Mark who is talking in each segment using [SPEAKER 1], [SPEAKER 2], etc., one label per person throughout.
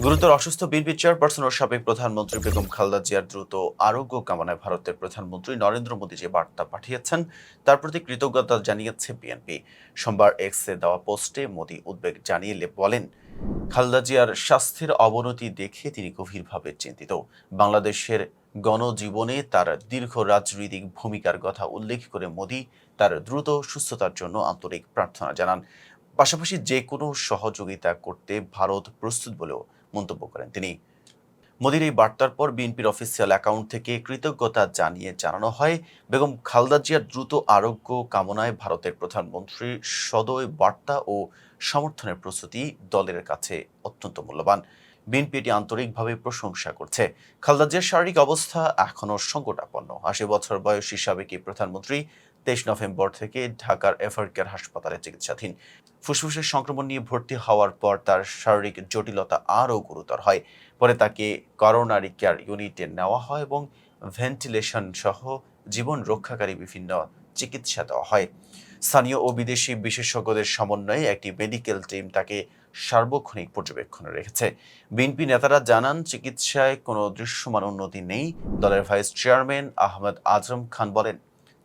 [SPEAKER 1] গুরুতর অসুস্থ BNP chairperson ও সাবেক প্রধানমন্ত্রী বেগম খালেদা জিয়ার দ্রুত আরোগ্য কামনায় ভারতের প্রধানমন্ত্রী নরেন্দ্র মোদী যে বার্তা পাঠিয়েছেন, তার প্রতি কৃতজ্ঞতা জানিয়েছে বিএনপি। সোমবার এক্সে দেওয়া পোস্টে মোদী উদ্বেগ জানিয়ে বলেন, খালেদা জিয়ার স্বাস্থ্যের অবনতি দেখে তিনি গভীরভাবে চিন্তিত। বাংলাদেশের গণজীবনে তার দীর্ঘ রাজনৈতিক ভূমিকার কথা উল্লেখ করে মোদী তার দ্রুত সুস্থতার জন্য আন্তরিক প্রার্থনা জানান। পাশাপাশি যে কোনো সহযোগিতা করতে ভারত প্রস্তুত বলেও মন্তব্য করেন তিনি। মোদির এই বার্তার পর বিএনপির অফিসিয়াল অ্যাকাউন্ট থেকে কৃতজ্ঞতা জানিয়ে জানানো হয়, বেগম খালেদা জিয়ার দ্রুত আরোগ্য কামনায় ভারতের প্রধানমন্ত্রী সদয় বার্তা ও সমর্থনের প্রস্তুতি দলের কাছে অত্যন্ত মূল্যবান। বিএনপি এটি আন্তরিকভাবে প্রশংসা করছে। খালদা জিয়ার শারীরিক অবস্থা এখনও সংকটাপন্ন। আশি বছর বয়সী সাবেক এই প্রধানমন্ত্রী তেইশ নভেম্বর থেকে ঢাকার এফারকেয়ার হাসপাতালে চিকিৎসাধীন। ফুসফুসের সংক্রমণ নিয়ে ভর্তি হওয়ার পর তার শারীরিক জটিলতা আরও গুরুতর হয়। পরে তাকে করোনারি কেয়ার ইউনিটে নেওয়া হয় এবং ভেন্টিলেশন সহ জীবন রক্ষাকারী বিভিন্ন চিকিৎসা দেওয়া হয়। স্থানীয় ও বিদেশি বিশেষজ্ঞদের সমন্বয়ে একটি মেডিকেল টিম তাকে সার্বক্ষণিক পর্যবেক্ষণে রেখেছে। বিএনপি নেতারা জানান, চিকিৎসায় কোনো দৃশ্যমান উন্নতি নেই। দলের ভাইস চেয়ারম্যান আহমেদ আজম খান বলেন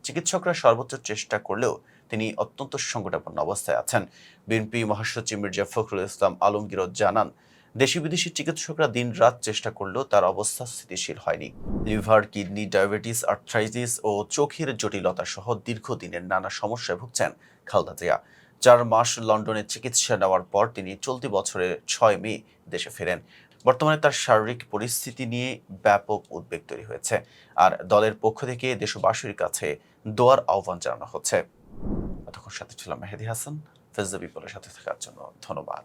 [SPEAKER 1] চিকিৎসকরা সর্বোচ্চ চেষ্টা করলেও তিনি অত্যন্ত সংকটাপন্ন অবস্থায় আছেন। বিএনপি মহাসচিব মির্জা ফখরুল ইসলাম আলমগীর জানান দেশি বিদেশি চিকিৎসকরা দিন রাত চেষ্টা করলেও তার অবস্থা স্থিতিশীল হয়নি। লিভার, কিডনি, ডায়াবেটিস, আর্থ্রাইটিস ও চোখের জটিলতা সহ দীর্ঘদিনের নানা সমস্যায় ভুগছেন খালদা জিয়া। চার মাস লন্ডনে চিকিৎসা নেওয়ার পর তিনি চলতি বছরের ছয় মে দেশে ফেরেন। বর্তমানে তার শারীরিক পরিস্থিতি নিয়ে ব্যাপক উদ্বেগ তৈরি হয়েছে। আর দলের পক্ষ থেকে দেশবাসীর কাছে দোয়ার আহ্বান জানানো হচ্ছে। সাথে ছিলাম মেহেদি হাসান। ফেজদাবি বিপলের সাথে থাকার জন্য ধন্যবাদ।